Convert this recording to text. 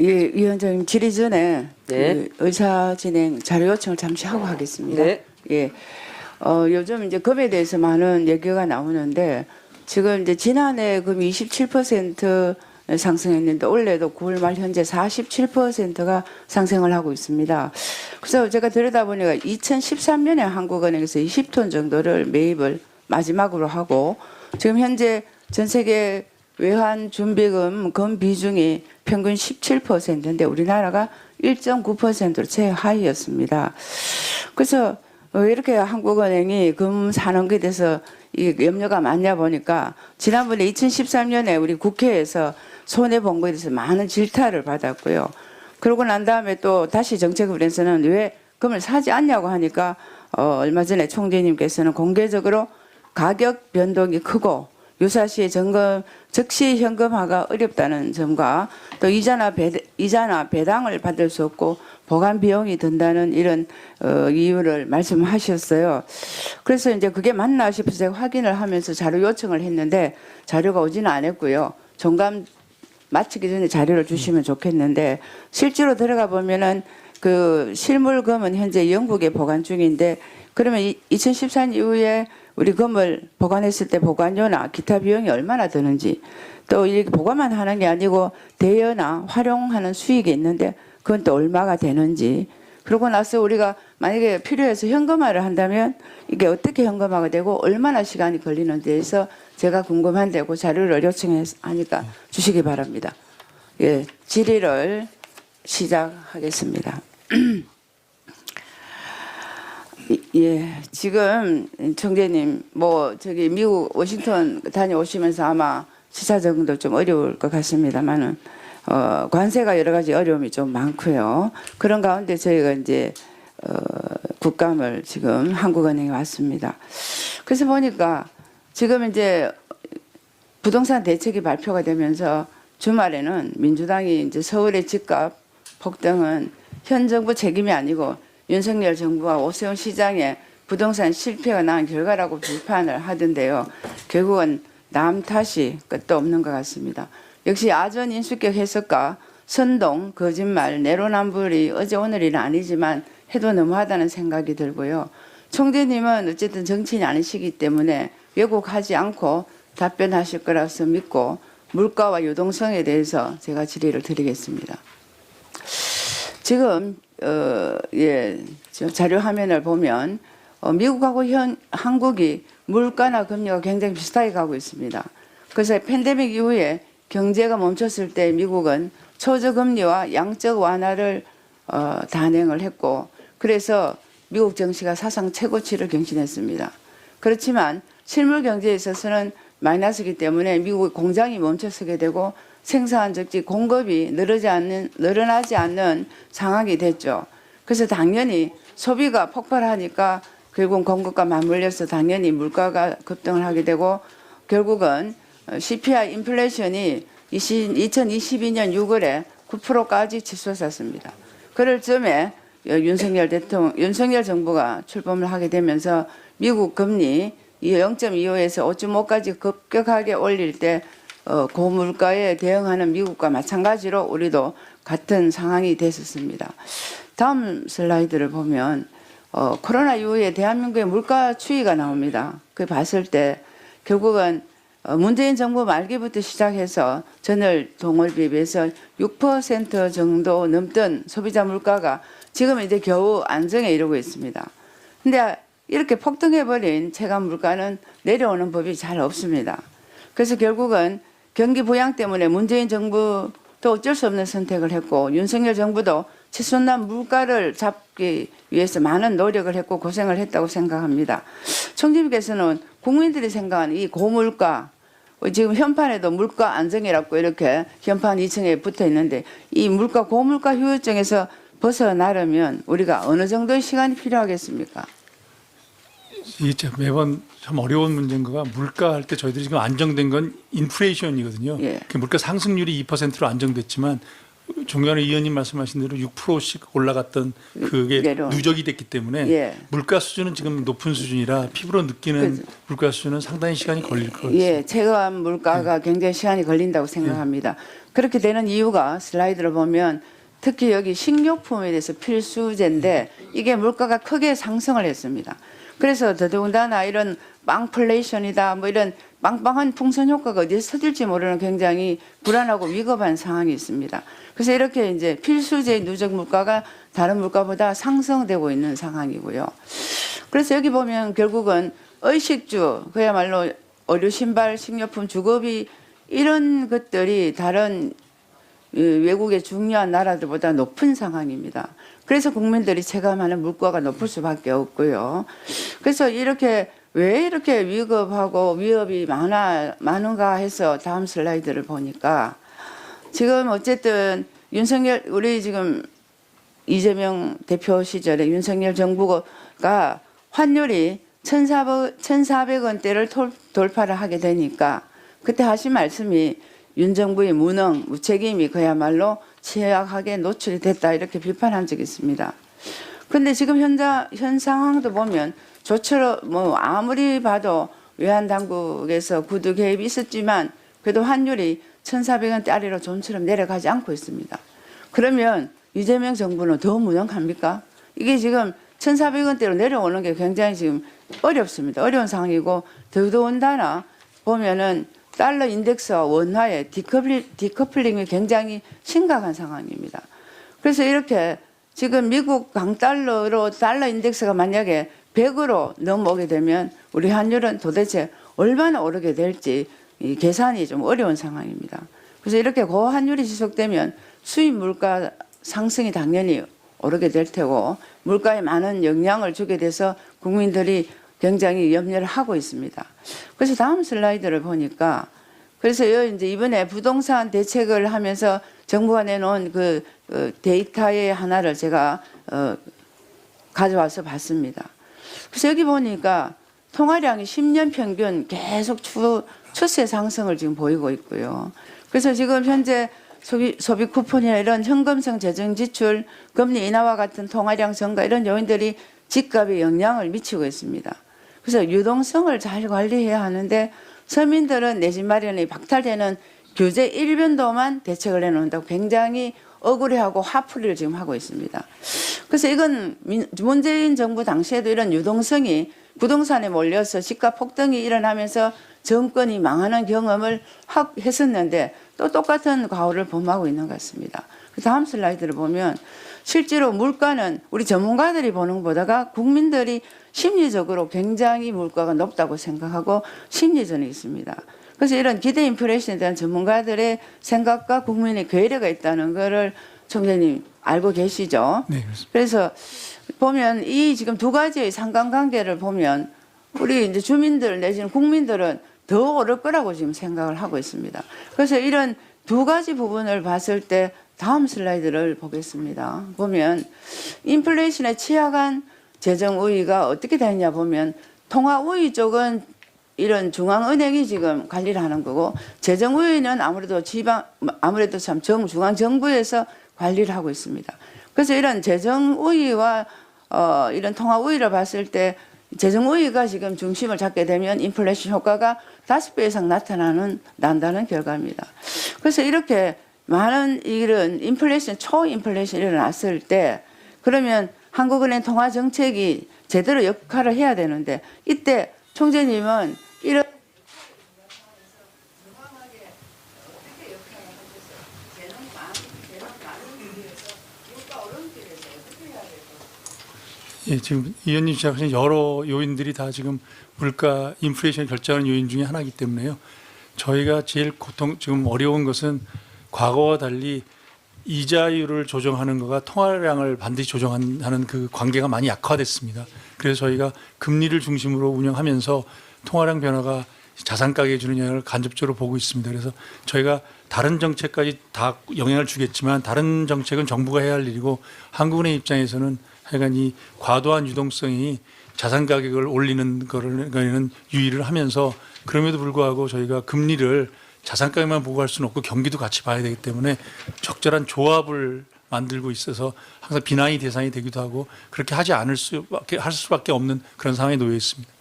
예, 위원장님 질의 전에 네. 그 의사 진행 자료 요청을 잠시 하고 하겠습니다. 네. 예. 어, 요즘 이제 금에 대해서 많은 얘기가 나오는데 지금 이제 지난해 금이 27% 상승했는데 올해도 9월 말 현재 47%가 상승을 하고 있습니다. 그래서 제가 들여다보니까 2013년에 한국은행에서 20톤 정도를 매입을 마지막으로 하고 지금 현재 전 세계 외환 준비금 금 비중이 평균 17%인데 우리나라가 1.9%로 최하위였습니다. 그래서 왜 이렇게 한국은행이 금 사는 것에 대해서 이 염려가 많냐 보니까 지난번에 2013년에 우리 국회에서 손해 본 것에 대해서 많은 질타를 받았고요. 그러고 난 다음에 또 다시 정책을에서는 왜 금을 사지 않냐고 하니까 어, 얼마 전에 총재님께서는 공개적으로 가격 변동이 크고 유사시에 점검 즉시 현금화가 어렵다는 점과 또 이자나 배, 이자나 배당을 받을 수 없고 보관 비용이 든다는 이런 어, 이유를 말씀하셨어요. 그래서 이제 그게 맞나 싶어서 확인을 하면서 자료 요청을 했는데 자료가 오지는 않았고요. 종감 마치기 전에 자료를 주시면 좋겠는데 실제로 들어가 보면은 그 실물금은 현재 영국에 보관 중인데 그러면 이- 2014년 이후에 우리 금을 보관했을 때 보관료나 기타 비용이 얼마나 드는지 또 이렇게 보관만 하는 게 아니고 대여나 활용하는 수익이 있는데 그건 또 얼마가 되는지 그러고 나서 우리가 만약에 필요해서 현금화를 한다면 이게 어떻게 현금화가 되고 얼마나 시간이 걸리는지에 대해서 제가 궁금한데 그 자료를 요청하니까 주시기 바랍니다. 예, 질의를 시작하겠습니다. 이- 예, 지금 총재님 뭐 저기 미국 워싱턴 다녀오시면서 아마 시사정도 좀 어려울 것 같습니다만은 어, 관세가 여러 가지 어려움이 좀 많고요. 그런 가운데 저희가 이제 어, 국감을 지금 한국은행에 왔습니다. 그래서 보니까 지금 이제 부동산 대책이 발표가 되면서 주말에는 민주당이 이제 서울의 집값 폭등은 현 정부 책임이 아니고 윤석열 정부와 오세훈 시장의 부동산 실패가 낳은 결과라고 비판을 하던데요. 결국은 남 탓이 끝도 없는 것 같습니다. 역시 아전 인수격 해석과 선동, 거짓말, 내로남불이 어제 오늘은 아니지만 해도 너무하다는 생각이 들고요. 총재님은 어쨌든 정치인이 아니시기 때문에 왜곡하지 않고 답변하실 거라서 믿고 물가와 유동성에 대해서 제가 질의를 드리겠습니다. 지금 어, 예, 저 자료 화면을 보면 어, 미국하고 현 한국이 물가나 금리가 굉장히 비슷하게 가고 있습니다. 그래서 팬데믹 이후에 경제가 멈췄을 때 미국은 초저금리와 양적 완화를 어, 단행을 했고 그래서 미국 증시가 사상 최고치를 경신했습니다. 그렇지만 실물 경제에 있어서는 마이너스이기 때문에 미국 공장이 멈춰서게 되고 생산 즉지 공급이 늘어지 않는 늘어나지 않는 상황이 됐죠. 그래서 당연히 소비가 폭발하니까 결국 공급과 맞물려서 당연히 물가가 급등을 하게 되고 결국은 CPI 인플레이션이 2022년 6월에 9%까지 치솟았습니다. 그럴 즈음에 윤석열 대통령, 윤석열 정부가 출범을 하게 되면서 미국 금리 0.25에서 5.5까지 급격하게 올릴 때 어, 고물가에 대응하는 미국과 마찬가지로 우리도 같은 상황이 됐었습니다. 다음 슬라이드를 보면 어, 코로나 이후에 대한민국의 물가 추이가 나옵니다. 그 봤을 때 결국은 어, 문재인 정부 말기부터 시작해서 전월 동월비에 비해서 6% 정도 넘던 소비자 물가가 지금 이제 겨우 안정에 이르고 있습니다. 근데 이렇게 폭등해버린 체감 물가는 내려오는 법이 잘 없습니다. 그래서 결국은 경기 부양 때문에 문재인 정부도 어쩔 수 없는 선택을 했고 윤석열 정부도 치솟는 물가를 잡기 위해서 많은 노력을 했고 고생을 했다고 생각합니다. 총재님께서는 국민들이 생각하는 이 고물가 어, 지금 현판에도 물가 안정이라고 이렇게 현판 2층에 붙어 있는데 이 물가 고물가 휴유증에서 벗어나려면 우리가 어느 정도의 시간이 필요하겠습니까? 이게 매번 참 어려운 문제인 거가 물가 할 때 저희들이 지금 안정된 건 인플레이션이거든요. 예. 그 물가 상승률이 2%로 안정됐지만 종전에 의원님 말씀하신 대로 6%씩 올라갔던 그게 내려. 누적이 됐기 때문에 예. 물가 수준은 지금 높은 수준이라 피부로 느끼는 그죠. 물가 수준은 상당히 시간이 걸릴 것 같습니다. 예, 체감 물가가 굉장히 시간이 걸린다고 생각합니다. 그렇게 되는 이유가 슬라이드를 보면 특히 여기 식료품에 대해서 필수제인데 이게 물가가 크게 상승을 했습니다. 그래서 더더군다나 이런 빵플레이션이다 뭐 이런 빵빵한 풍선 효과가 어디서 터질지 모르는 굉장히 불안하고 위급한 상황이 있습니다. 그래서 이렇게 이제 필수제 누적 물가가 다른 물가보다 상승되고 있는 상황이고요. 그래서 여기 보면 결국은 의식주 그야말로 의류 신발 식료품 주거비 이런 것들이 다른 이 외국의 중요한 나라들보다 높은 상황입니다. 그래서 국민들이 체감하는 물가가 높을 수밖에 없고요. 그래서 이렇게 왜 이렇게 위급하고 위협이 많아 많은가 해서 다음 슬라이드를 보니까 지금 어쨌든 윤석열 우리 지금 이재명 대표 시절에 윤석열 정부가 환율이 1,400, 1,400원대를 돌파를 하게 되니까 그때 하신 말씀이 윤 정부의 무능, 무책임이 그야말로 취약하게 노출이 됐다 이렇게 비판한 적이 있습니다. 근데 지금 현자, 현 상황도 보면 조처럼 뭐 아무리 봐도 외환 당국에서 구두 개입이 있었지만 그래도 환율이 1,400원대 아래로 좀처럼 내려가지 않고 있습니다. 그러면 이재명 정부는 더 무능합니까? 이게 지금 1,400원대로 내려오는 게 굉장히 지금 어렵습니다. 어려운 상황이고 더더군다나 보면은 달러 인덱스와 원화의 디커플링, 디커플링이 굉장히 심각한 상황입니다. 그래서 이렇게 지금 미국 강달러로 달러 인덱스가 만약에 100으로 넘어오게 되면 우리 환율은 도대체 얼마나 오르게 될지 이 계산이 좀 어려운 상황입니다. 그래서 이렇게 고환율이 지속되면 수입 물가 상승이 당연히 오르게 될 테고 물가에 많은 영향을 주게 돼서 국민들이 굉장히 염려를 하고 있습니다. 그래서 다음 슬라이드를 보니까 그래서 요 이제 이번에 부동산 대책을 하면서 정부가 내놓은 그 어, 데이터의 하나를 제가 어, 가져와서 봤습니다. 그래서 여기 보니까 통화량이 10년 평균 계속 추, 추세 상승을 지금 보이고 있고요. 그래서 지금 현재 소비, 소비 쿠폰이나 이런 현금성 재정 지출, 금리 인하와 같은 통화량 증가 이런 요인들이 집값에 영향을 미치고 있습니다. 그래서 유동성을 잘 관리해야 하는데 서민들은 내 집 마련이 박탈되는 규제 일변도만 대책을 내놓는다고 굉장히 억울해하고 화풀이를 지금 하고 있습니다. 그래서 이건 민- 문재인 정부 당시에도 이런 유동성이 부동산에 몰려서 집값 폭등이 일어나면서 정권이 망하는 경험을 하- 했었는데 또 똑같은 과오를 범하고 있는 것 같습니다. 그 다음 슬라이드를 보면 실제로 물가는 우리 전문가들이 보는 것보다가 국민들이 심리적으로 굉장히 물가가 높다고 생각하고 심리전이 있습니다. 그래서 이런 기대 인플레이션에 대한 전문가들의 생각과 국민의 괴리가 있다는 것을 총재님 알고 계시죠? 네, 그렇습니다. 그래서 보면 이 지금 두 가지의 상관관계를 보면 우리 이제 주민들 내지는 국민들은 더 오를 거라고 지금 생각을 하고 있습니다. 그래서 이런 두 가지 부분을 봤을 때 다음 슬라이드를 보겠습니다. 보면 인플레이션에 취약한 재정 우위가 어떻게 되느냐 보면 통화 우위 쪽은 이런 중앙은행이 지금 관리를 하는 거고 재정 우위는 아무래도 지방 아무래도 참 정, 중앙 정부에서 관리를 하고 있습니다. 그래서 이런 재정 우위와 어, 이런 통화 우위를 봤을 때 재정 우위가 지금 중심을 잡게 되면 인플레이션 효과가 다섯 배 이상 나타나는 난다는 결과입니다. 그래서 이렇게 많은 이런 인플레이션 초인플레이션이 일어났을 때 그러면 한국은행 통화 정책이 제대로 역할을 해야 되는데 이때 총재님은 이런 예, 지금 의원님 지적하신 여러 요인들이 다 지금 물가 인플레이션을 결정하는 요인 중에 하나이기 때문에요. 저희가 제일 고통 지금 어려운 것은 과거와 달리 이자율을 조정하는 거가 통화량을 반드시 조정하는 그 관계가 많이 약화됐습니다. 그래서 저희가 금리를 중심으로 운영하면서 통화량 변화가 자산 가격에 주는 영향을 간접적으로 보고 있습니다. 그래서 저희가 다른 정책까지 다 영향을 주겠지만 다른 정책은 정부가 해야 할 일이고 한국은행 입장에서는 하여간 이 과도한 유동성이 자산 가격을 올리는 거는 유의를 하면서 그럼에도 불구하고 저희가 금리를 자산가격만 보고 할 수는 없고 경기도 같이 봐야 되기 때문에 적절한 조합을 만들고 있어서 항상 비난이 대상이 되기도 하고 그렇게 하지 않을 수밖에 할 수밖에 없는 그런 상황에 놓여 있습니다.